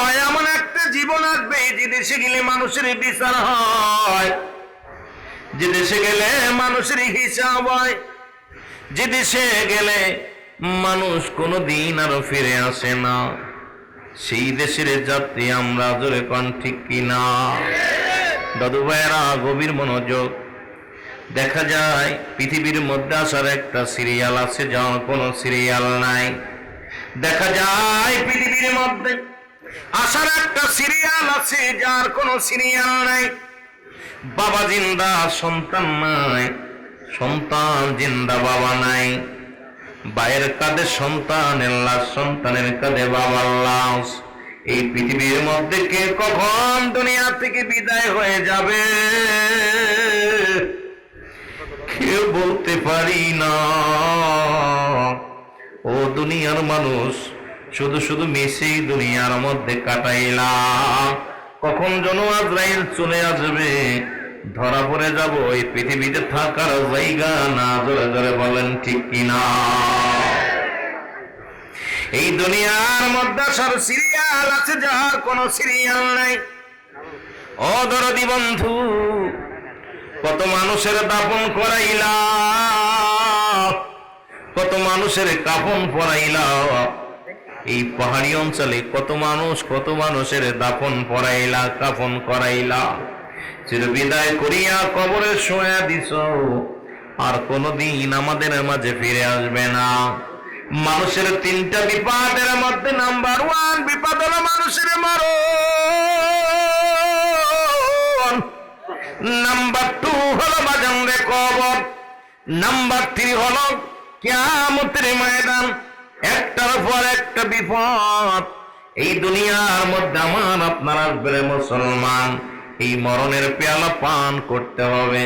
নয় এমন একটা জীবন আসবে যে দেশে গেলে মানুষের বিচার হয়। যে দেশে গেলে মানুষের হিসাব হয়, যে দেশে গেলে মানুষ কোনো দিন আরও ফিরে আসে না। সেই দেশের যাত্রী আমরা জোরে কন, ঠিক কিনা দাদু ভাইয়েরা, গভীর মনোযোগ। দেখা যায়, পৃথিবীর মধ্যে আসার একটা সিরিয়াল আছে, যার কোনো সিরিয়াল নাই। দেখা যায়, পৃথিবীর মধ্যে আসার একটা সিরিয়াল আছে, যার কোনো সিরিয়াল নাই। বাবা জিন্দা, সন্তান নাই। সন্তান জিন্দা, বাবা নাই। বায়ের কাঁধে সন্তানের লাশ সন্তানের কাঁধে বাবার লাশ। এই পৃথিবীর মধ্যে কে কখন দুনিয়া থেকে বিদায় হয়ে যাবে? কেউ বলতে পারি না। ও দুনিয়ার মানুষ শুধু শুধু মিশেই দুনিয়ার মধ্যে কাটাইলাম। কখন যেন আজরাইল চলে আসবে? ধরা পড়ে যাব এই পৃথিবীতে থাকার জায়গা না। জোরে জোরে বলেন, ঠিক কিনা? এই দুনিয়ার মধ্যে সব সিরিয়াল আছে যার কোনো সিরিয়াল নাই। অদরদি বন্ধু, কত মানুষের দাপন করাইলা, কত মানুষের কাপন পরাইলা। এই পাহাড়ি অঞ্চলে কত মানুষ, কত মানুষের দাফন পরাইলা, কাফন করাইলা। চির বিদায় করিয়া কবরে শোয়া দিছ। আর কোনদিন আমাদের মাঝে ফিরে আসবে না। মানুষের তিনটা বিপদের মধ্যে নাম্বার ওয়ান বিপদ হলো মানুষের মরণ। নাম্বার টু হলো বাজানরে কবর। নাম্বার থ্রি হলো কেয়ামতের ময়দান। একটার পর একটা বিপদ। এই দুনিয়ার মধ্যে আমার আপনার আসবে রে মুসলমান। এই মরণের পেয়ালা পান করতে হবে।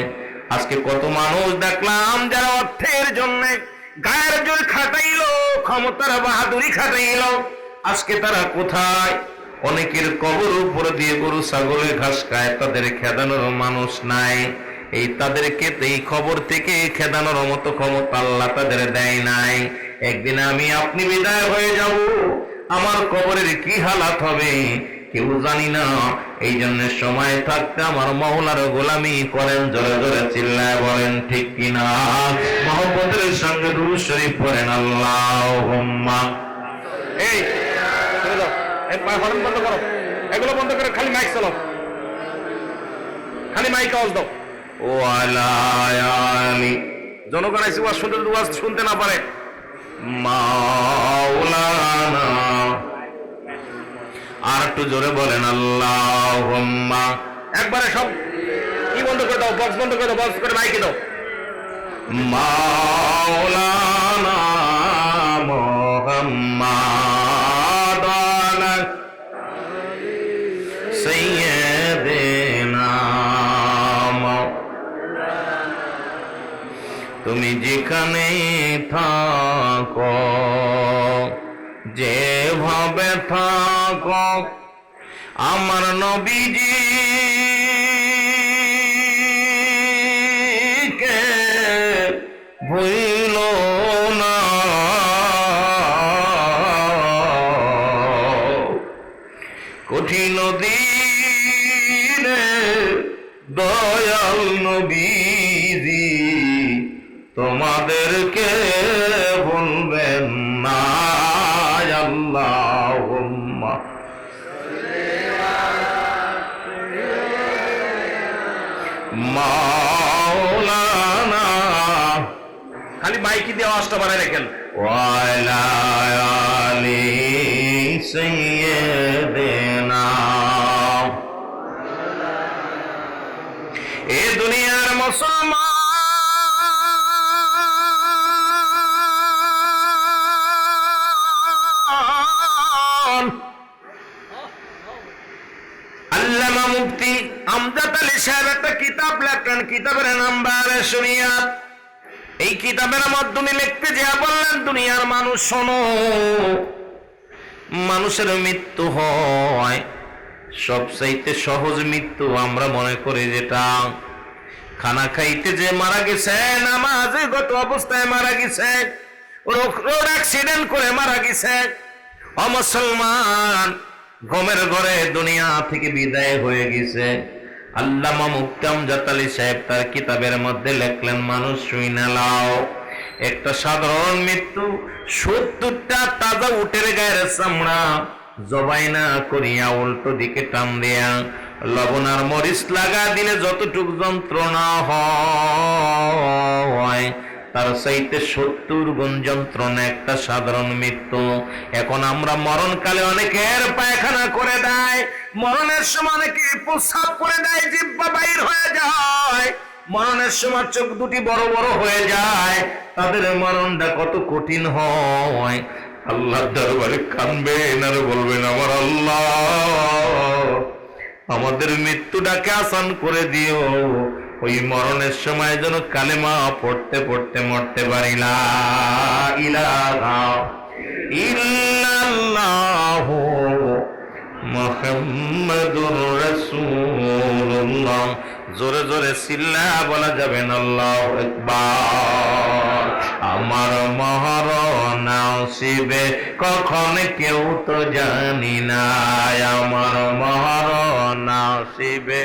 আজকে কত মানুষ দেখলাম যারা অর্থের জন্য গায়ের জোর খাটাইলো, ক্ষমতার বাহাদুরি খাটাইলো। আজকে তারা কোথায়? অনেকের কবর উপরে দিয়ে গরু ছাগলে ঘাস খায়, তাদের খেদানোর মানুষ নাই। এই তাদেরকে এই খবর থেকে খেদানোর মতো ক্ষমতা আল্লাহ তাদের দেয় নাই। একদিন আমি আপনি বিদায় হয়ে যাব। আমার কবরের কি হালাত হবে কেউ জানি না। এই জন্য সময় থাকতে আমার মহলার গোলামি করেন, জোরে জোরে চিল্লায় বলেন, ঠিক কিনা? মোহাম্মদের সঙ্গে দুরুদ শরীফ পড়েন আল্লাহ এই বন্ধ করো। এগুলো বন্ধ করে খালি মাইক চালাও। খালি মাইক আওয়াজ দাও। ও আলায়ালি জনগণ ওয়াজ শুনতে শুনতে না পারে। মাওলানা। আর একটু জোরে বলেন আল্লাহ একবারে সব কি বন্ধ করে দাও বক্স বন্ধ করে দাও বক্স করে মাইকে দাও। মাওলানা মোহাম্মদ। তুমি যেখানে থাকো যেভাবে থাকো আমার নবীজি কে ভুইল না। কঠিন দিনে আওয়াজটা বাড়ায় রাখেন। এ দুনিয়ার মুসলমান। আল্লামা মুফতি আমজাদ আলী সাহেব একটা কিতাব লেখেন, কিতাবের নাম বারে শরিয়াত এই কিতাবের মাধ্যমে লিখতে যা বললেন দুনিয়ার মানুষ, শোনো। মানুষের মৃত্যু হয়, সবচাইতে সহজ মৃত্যু আমরা মনে করি যেটা, খানা খাইতে যে মারা গেছে, নামাজে গত অবস্থায় মারা গেছে রোড অ্যাক্সিডেন্ট করে মারা গেছে, অমুসলমান গমের ঘরে দুনিয়া থেকে বিদায় হয়ে গেছে। আল্লামা মুক্তাম জাতালি সাহেব তার কিতাবের মধ্যে লেখলেন, মানুষ শুই না, লাও। একটা সাধারণ মৃত্যু, সত্তরটা তাজা উটের গায়ের চামড়া। জবাই না করিয়া উল্টো দিকে টান দেয়া, লবণ আর মরিচ লাগা দিলে যতটুক যন্ত্রণা হয়। তার চাইতে সত্তর গুণ যন্ত্রণা একটা সাধারণ মৃত্যু। এখন আমরা মরণকালে অনেকের পায়খানা করে দেয়, মরণের সময় অনেকে প্রস্রাব করে দেয় জিব্বা বাইর হয়ে যায়। মরণের সময় চোখ দুটি বড় বড় হয়ে যায়, তাদের মরণটা কত কঠিন হয়। আল্লাহ দরবারে কানবেন আর বলবেন, আমার আল্লাহ, আমাদের মৃত্যুটাকে আসান করে দিও। ওই মরণের সময় যেন কালেমা পড়তে পড়তে মরতে পারি না। ইলাহা ইল্লাল্লাহ মুহাম্মাদুর রাসূলুল্লাহ। জোরে জোরে সিল্লা বলা যাবে না আল্লাহু আমার মহরণ আসিবে কখন কেউ তো জানি না আমার মহরণ আসিবে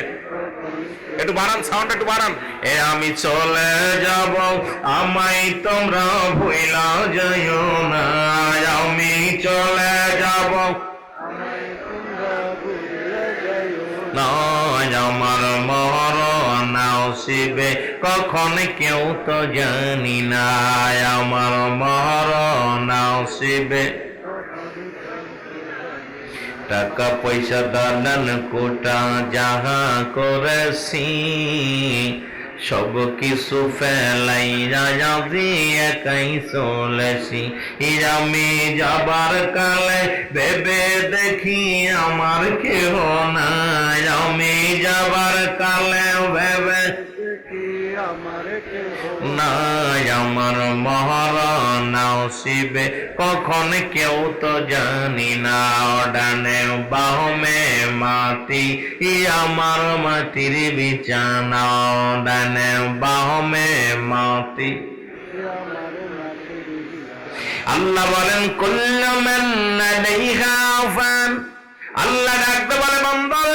একটু বাড়ান সাউন্ড একটু বাড়ান। এ আমি চলে যাব আমায় তোমরা ভুলা যাইও না আমি চলে যাব। নয় আমার মরণ আসিবে কখন কেউ তো জানি না, আমার মরণ আসিবে। টাকা পয়সা দালান কোটা যাহা করেছি, সব কিছু ফেলাই রাজি একাই চলেছি। আমি যাবার কালে ভেবে দেখি আমার কেহ নাই। আমি যাবার কালে ভেবে নাই আমার মহারণ শিবে। কখন কেউ তো জানি না ডানে বাহমে ই আমার মাটির বিছানা ডানে বাহমে মাটি আল্লাহ বলেন কুল্লুমান আল্লাহ ডাকতে বলে বন্দর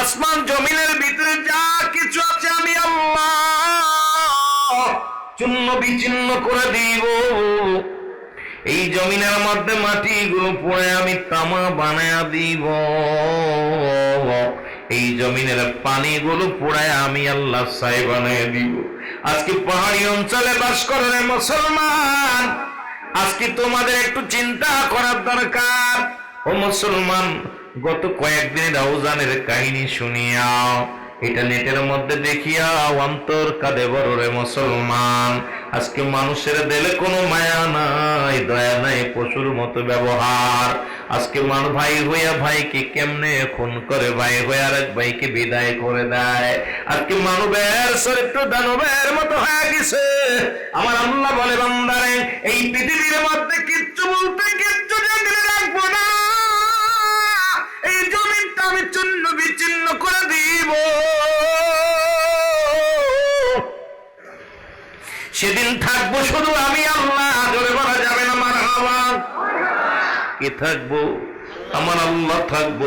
আসমান জমিনের ভিতরে যা কিছু আছে আমি আল্লাহ চূন্য বিচ্ছিন্ন করে দিব। এই জমিনের মধ্যে মাটি মাটিগুলো পড়ে আমি তামা বানায়া দিব। এই জমিনের পানিগুলো পোড়ায় আমি আল্লাহ সাই বানিয়ে দিব। আজকে পাহাড়ি অঞ্চলে বাস করে মুসলমান। আজকে তোমাদের একটু চিন্তা করার দরকার। ও মুসলমান গত কয়েকদিন রওজানের কাহিনী শুনিয়াও, এটা নেটের মধ্যে দেখিয়া অন্তর কাঁদে বড় রে মুসলমান। আজকে মানুষের দিলে কোনো মায়া নাই, দয়া নাই, পশুর মতো ব্যবহার। আজকে মান ভাই হইয়া ভাইকে কেমনে খুন করে, ভাই হয়ে আরেক ভাইকে বিদায় করে দেয়। আজকে মানবের চরিত্র দানবের মতো হয়ে গেছে। আমার আল্লাহ বলে, বান্দারে, এই পৃথিবীর মধ্যে কিচ্ছু বলতে কিচ্ছু রাখব না। এই জমিনটা আমি চূন্য বিচ্ছিন্ন করে দিব। সেদিন থাকব শুধু আমি আল্লাহ, জোরে বলা যাবে না মার কে থাকব? আমার আল্লাহ থাকব।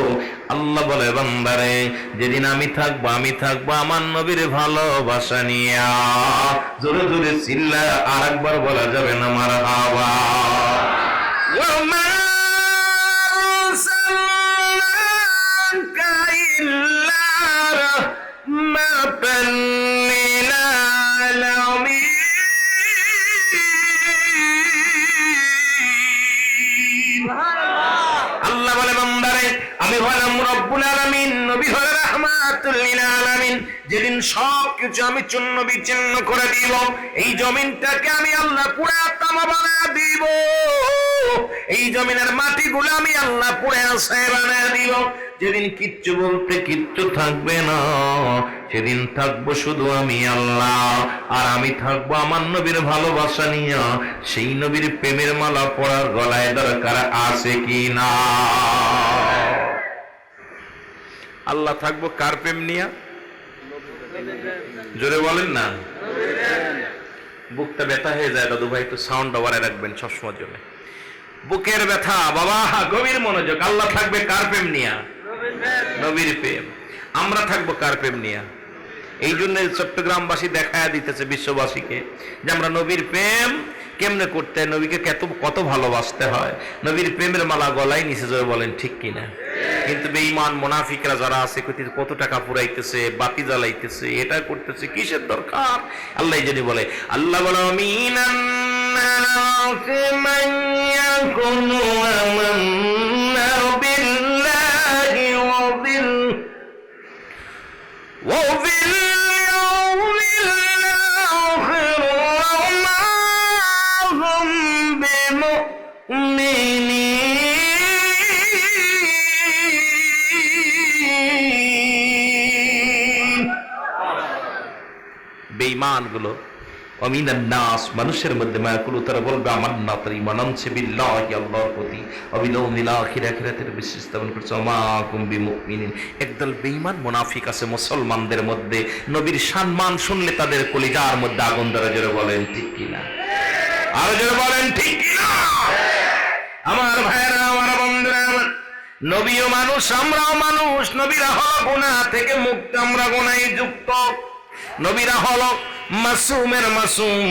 আল্লাহ বলে, বান্দারে, যেদিন আমি থাকব আমি থাকব আমার নবীর ভালোবাসা নিয়ে। জোরে জোরে চিল্লা আর একবার বলা যাবে না আমার হাওয়া। আল্লাহ বলে, বান্দারে, আমি হলাম রব্বুল আলামিন, নবী হল রাহমাতুল লিল আলামিন। যেদিন সব কিছু আমি চূন্য বিচ্ছিন্ন করে দিব, এই জমিনটাকে আমি আল্লাহ পুরা তামা বানায় দিব। এই জমিনের মাটিগুলো আমি আল্লাহ পুরা আসায় বানায় দিব। যেদিন কিচ্ছু বলতে কিচ্ছু থাকবে না, সেদিন থাকব শুধু আমি আল্লাহ। আর আমি থাকব আমার নবীর ভালোবাসা নিয়ে। সেই নবীর প্রেমের মালা পড়ার গলায় দরকার আছে কি না? আল্লাহ থাকব কার প্রেম নিয়া? জোরে বলেন না। বুকটা ব্যথা হয়ে যায় দাদু ভাই একটু সাউন্ড বাড়ায় রাখবেন সবসময় জন্য। বুকের ব্যথা, বাবা, গভীর মনোযোগ। আল্লাহ থাকবে কার প্রেম নিয়া? নবীর প্রেম। আমরা থাকব কার প্রেম নিয়া? এই জন্য চট্টগ্রামবাসী দেখায়া দিতেছে বিশ্ববাসীকে যে আমরা নবীর প্রেম কেমনে করতে নবীকে কত কত ভালোবাসতে হয়? নবীর প্রেমের মালা গলায় নিচে জোরে বলেন, ঠিক কিনা? কিন্তু বেঈমান মোনাফিকরা যারা আছে কতি টাকা পুরাইতেছে, বাতি জ্বালাইতেছে, এটা করতেছে, কিসের দরকার? আল্লাহ জানি বলে, আল্লাহ বলে আমিনান নাসি মান ইয়াকুনু আমান্না বিল্লাহি ওয়া বিল وباليوم الآخر وما هم بمؤمنين বেঈমানগুলো মানুষের মধ্যে একদল বেঈমান মুনাফিক আছে মুসলমানদের মধ্যে। নবীর সম্মান শুনলে তাদের কলিজার মধ্যে আগুন ধরে, জোরে বলেন, ঠিক কিনা? আরও জোরে বলেন, ঠিক আমার ভাইরা আমার বন্ধুরা নবীও মানুষ, আমরাও মানুষ। নবীরা হল থেকে মুক্ত, আমরা গুণায় যুক্ত। নবীরা হল মাসুমের মাসুম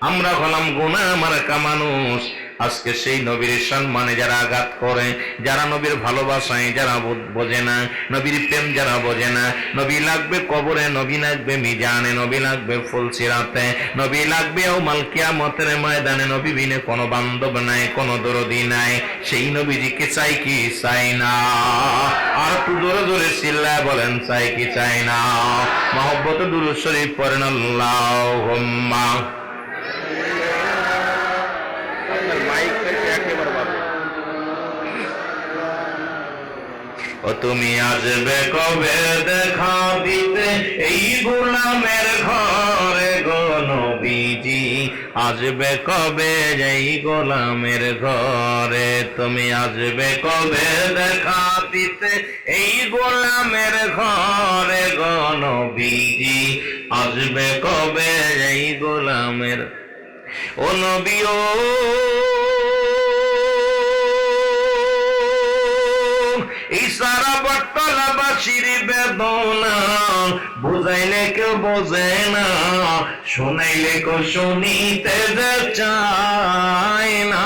আমরা হলাম গোনা মার্কা মানুষ। আজকে সেই নবীর সম্মানে যারা আঘাত করে, যারা নবীর ভালোবাসায় যারা বোঝে না, নবীর প্রেম যারা বোঝে না, নবী লাগবে কবরে, নবী লাগবে মিজানে, নবী লাগবে ফুলসিরাতে, নবী লাগবে ও মালকিয়া মতের ময়দানে, নবী বিনে কোনো বান্ধব নাই, কোনো দরদি নাই, সেই নবীজিকে চাই কি চাই না? আর একটু জোরে জোরে চিল্লায় বলেন, চাই কি চাই না? মহব্বত দুরুদ শরীফ পড়েন, আল্লাহুম্মা। তুমি আসবে কবে? দেখা দিতে এই গোলামের ঘরে গো নবীজি। আসবে কবে এই গোলামের ঘরে? তুমি আসবে কবে? দেখা দিতে এই গোলামের ঘরে গো নবীজি। আসবে কবে এই গোলামের? ও নবী বট্টলাবাসীর বেদনা, বুঝাইলে কেউ বোঝে না, শোনাইলে কেউ শুনিতে যে চায় না।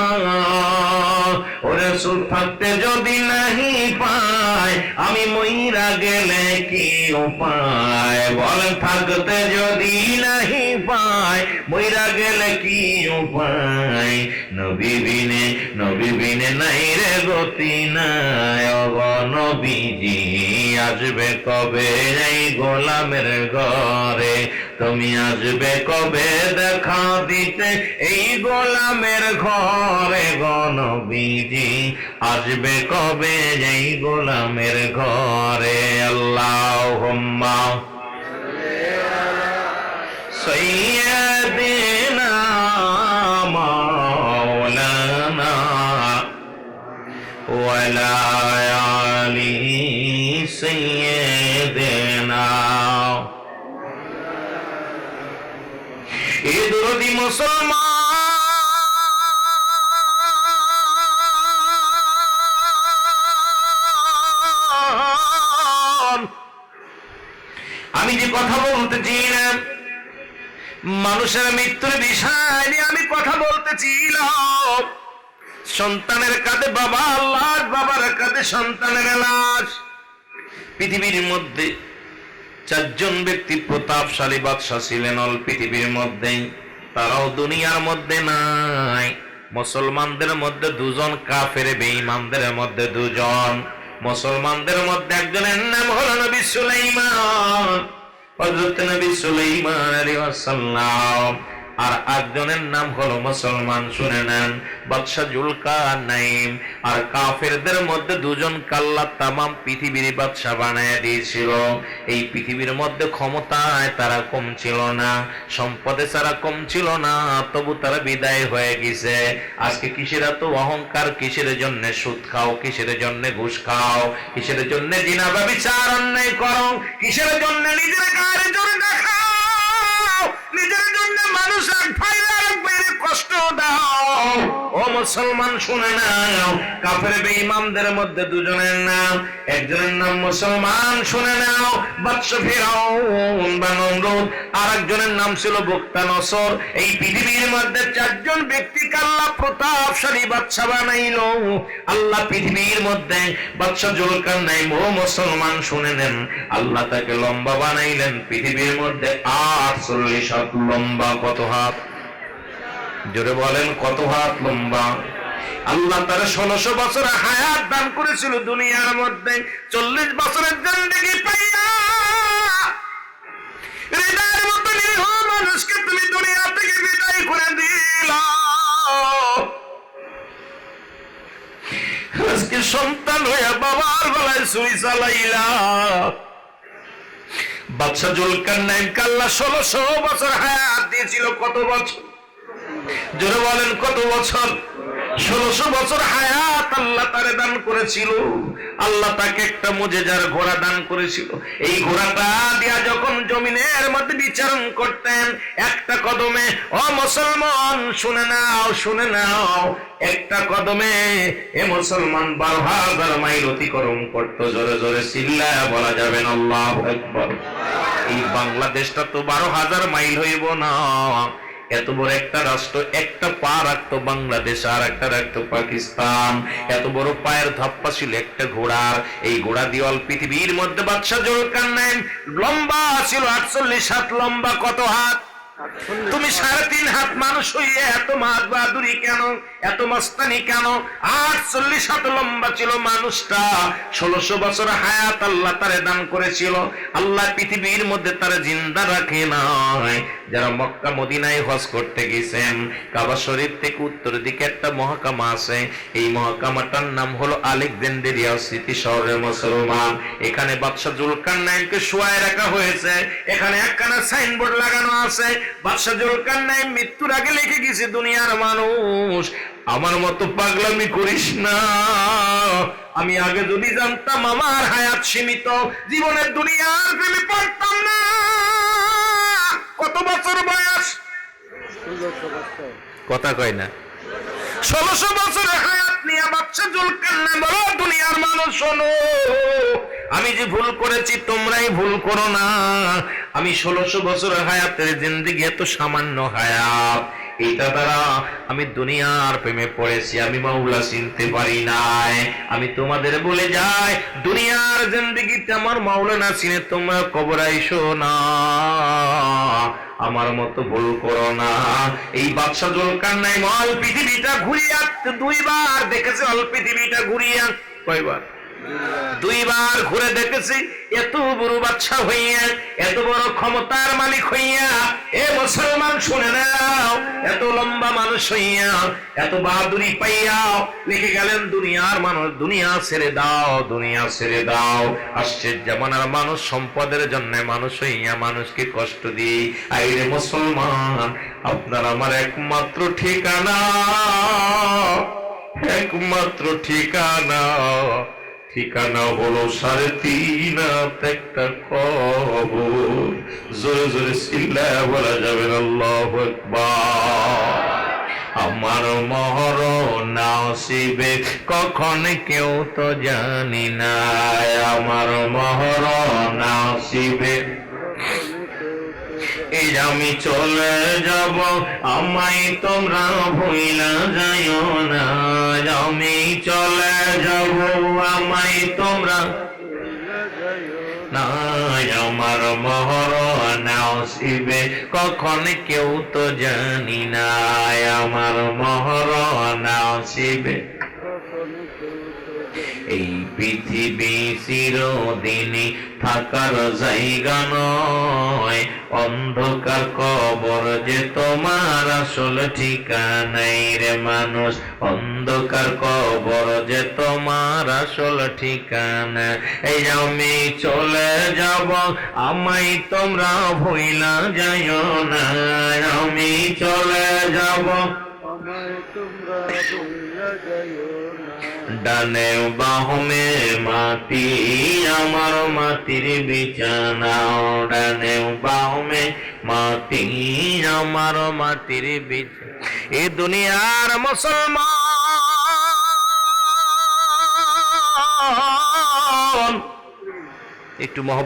ওরে সুর থাকতে যদি নাহি পায়, আমি মইরা গেলে কি উপায়? বল থাকতে যদি নাহি পায়, মইরা গেলে কি উপায়? নবী বিনে নবী বিনে নাই রে গতি নাই, অগ। নবীজি আসবে কবে এই গোলামের ঘরে? তুমি আসবে কবে দেখা দিতে এই গোলামের ঘরে? গণবীজি আসবে কবে এই গোলামের ঘরে? আল্লাহ হুম্মা সৈয়দিনা মাওলানা ওয়ালা সৈয়দিনা এ দরদি মুসলমান আমি যে কথা বলতেছি না, মানুষের মৃত্যুর বিষয় আমি কথা বলতেছিলাম সন্তানের কাঁধে বাবা লাশ বাবার কাঁধে সন্তানের লাশ পৃথিবীর মধ্যে চারজন ব্যক্তি প্রতাপশালী বাদশাহ ছিলেন অল পৃথিবীর মধ্যেই তারাও দুনিয়ার মধ্যে নাই। মুসলমানদের মধ্যে দুজন কাফের, বেঈমানদের মধ্যে দুজন। মুসলমানদের মধ্যে একজনের নাম হলো নবী সুলাইমান। হযরত নবী সুলাইমান আলাইহিস সালাম। আর একজনের নাম হলো মুসলমান, শুনে নেন। বাদশাহ জুলকা নাইম আর কাফেরদের মধ্যে দুজন কাল্লা তামাম পৃথিবীর বাদশাহ বানায় দিয়েছিল। এই পৃথিবীর মধ্যে ক্ষমতায় তারা কম ছিল না, সম্পদে তারা কম ছিল না, তবু তারা বিদায় হয়ে গেছে। আজকে কিসের এত অহংকার? কিসের জন্য সুদ খাও? কিসের জন্য ঘুষ খাও? কিসের জন্য জিনা বিচার অন্যায় করো? কিসের জন্য নিজের গায়ের জোরে দেখাও নিজের জন্য মানুষের এক ভাইরে কষ্ট দাও। ও মুসলমান, শুনে নাও। কাফের বেঈমানদের মধ্যে দুজনের নাম, একজনের নাম মুসলমান, শুনে নাও। বাদশ ফেরাউন বা নমরুদ আর একজনের নাম ছিল বক্তা নসর। এই পৃথিবীর মধ্যে চারজন ব্যক্তিকে আল্লাহ প্রতাপশালী বাদশা বানাইল। আল্লাহ পৃথিবীর মধ্যে বাদশা জোরকার নাই ও মুসলমান, শুনে নেন। আল্লাহ তাকে লম্বা বানাইলেন। পৃথিবীর মধ্যে আটচল্লিশ হাত লম্বা কত হাত? জোরে বলেন কত হাত লম্বা। আল্লাহ তার ষোলশো বছর হায়াত দান করেছিল দুনিয়ার মধ্যে। চল্লিশ বছরের জিন্দগি পাইয়া। মানুষকে তুমি দুনিয়া থেকে সন্তান হইয়া বাবার গলায় সুই চালাইলা। বাদশা জুলকার নাইম কাল্লা ষোলশো বছর হায়াত দিয়েছিল কত বছর? জোরে বলেন, কত বছর? ষোলশো বছর হায়াত আল্লাহ তারে দান করেছিল। আল্লাহ তাকে একটা মুজেজার ঘোড়া দান করেছিল। এই ঘোড়াটা দিয়া যখন জমিনের মধ্যে বিচারণ করতেন, একটা কদমে, ও মুসলমান, শুনে নাও শুনে নাও। একটা কদমে, এ মুসলমান, বারো হাজার মাইল অতিক্রম করতো। জোরে জোরে চিল্লায় বলা যাবে না, আল্লাহ একবার এই বাংলাদেশটা তো বারো হাজার মাইল হইব না। এত বড় একটা রাষ্ট্র, একটা পা রাখতো বাংলাদেশ, আর একটা রাখতো পাকিস্তান। এত বড় পায়ের ধাপ্পা ছিল একটা ঘোড়ার। এই ঘোড়া দিওয়াল পৃথিবীর মধ্যে বাদশাহ জোরকার কান্নায় লম্বা ছিল আটচল্লিশ হাত, লম্বা কত হাত? তুমি সাড়ে তিন হাত মানুষ হইয়ে এত মাত বাহাদুরি কেন? এত মস্তানি কেন? আটচল্লিশ হাত লম্বা ছিল মানুষটা। ষোলোশো বছর হায়াত আল্লাহ তারে দান করেছিল। আল্লাহ পৃথিবীর মধ্যে তারা জিন্দা রাখে নাই। যারা মক্কা, মদিনায় হজ করতে গেছেন, কাবা শরীফ থেকে উত্তর দিকে একটা মহাকামা আছে। এই মহাকামাটার নাম হলো আলেকজান্ডেরিয়া স্মৃতি শহরের মুসলমান। এখানে বাদশাহ জুলকার নাইমকে শোয়ায় রাখা হয়েছে। এখানে একখানা সাইনবোর্ড লাগানো আছে। বাদশাহ জুলকার নাইম মৃত্যুর আগে লিখে গেছে, দুনিয়ার মানুষ, আমার মতো পাগলামি করিস না। আমি আগে যদি জানতাম আমার হায়াত সীমিত, জীবনের দুনিয়ার প্রেমে পড়তাম না। কত বছর বয়স? কথা কয় না। ষোলোশো বছরের হায়াত নিয়ে বাচ্চা জুলকার না বলো, দুনিয়ার মানুষ শোনো। আমি যে ভুল করেছি, তোমরাই ভুল করো না। আমি ষোলোশো বছরের হায়াতের জিন্দিগি, এত সামান্য হায়াত। এটা দ্বারা আমি দুনিয়ার প্রেমে পড়েছি, আমি মাওলা চিনতে পারি নাই। আমি তোমাদের বলে যাই, দুনিয়ার জিন্দিগিতে আমার মাওলা না চিনে, তোমরা কবর আইসো না। আমার মতো ভুল করো না। এই বাদশা জলকার নাই মল পৃথিবীটা ঘুরিয়া দুইবার দেখেছে, অল পৃথিবীটা ঘুরিয়া কয়বার? দুইবার ঘুরে দেখেছি, এত বড় বাচ্চা হইয়া, এত বড় ক্ষমতার মালিক হইয়া, এ মুসলমান শুনে নাও, এত লম্বা মানুষ হইয়া, এত বাহাদুরি পাইয়া, লিখে গেলেন, দুনিয়ার মানুষ, দুনিয়া ছেড়ে দাও, দুনিয়া ছেড়ে দাও। আসছে জামানার মানুষ, সম্পদের জন্য মানুষ হইয়া মানুষকে কষ্ট দিই। আইরে মুসলমান, আপনার আমার একমাত্র ঠিকানা একমাত্র ঠিকানা। ঠিকানা হলো সাড়ে তিন একটা কবর। জোরে জোরে চিল্লা বলা যাবে আল্লাহ আমার মহর নাসিবে, কখন কেউ তো জানি না। আমার মহর নাসিবে। শিবে আমি চলে যাব। আমায় তোমরা ভুইলা যাইও না। আমি চলে যাব, আমায় তোমরা আমার মহর নাও শিবে কখন কেউ তো জানি না। আমার মহর নাসিবে। এই পৃথিবী চিরদিনই থাকার জায়গা নয়। অন্ধকার কবর যে তোমার আসল ঠিকানাই রে মানুষ। অন্ধকার কবর যে তোমার আসল ঠিকানা। এই আমি চলে যাব আমাই তোমরা ভুইলা যাইও না। আমি চলে যাব ডানে বাহমে মাটি, আমার মাটির বিছানা। ডানে বাহমে মাটি, আমার মাটির বিছানা। এ দুনিয়ার মুসলমান, একটু মহব্বত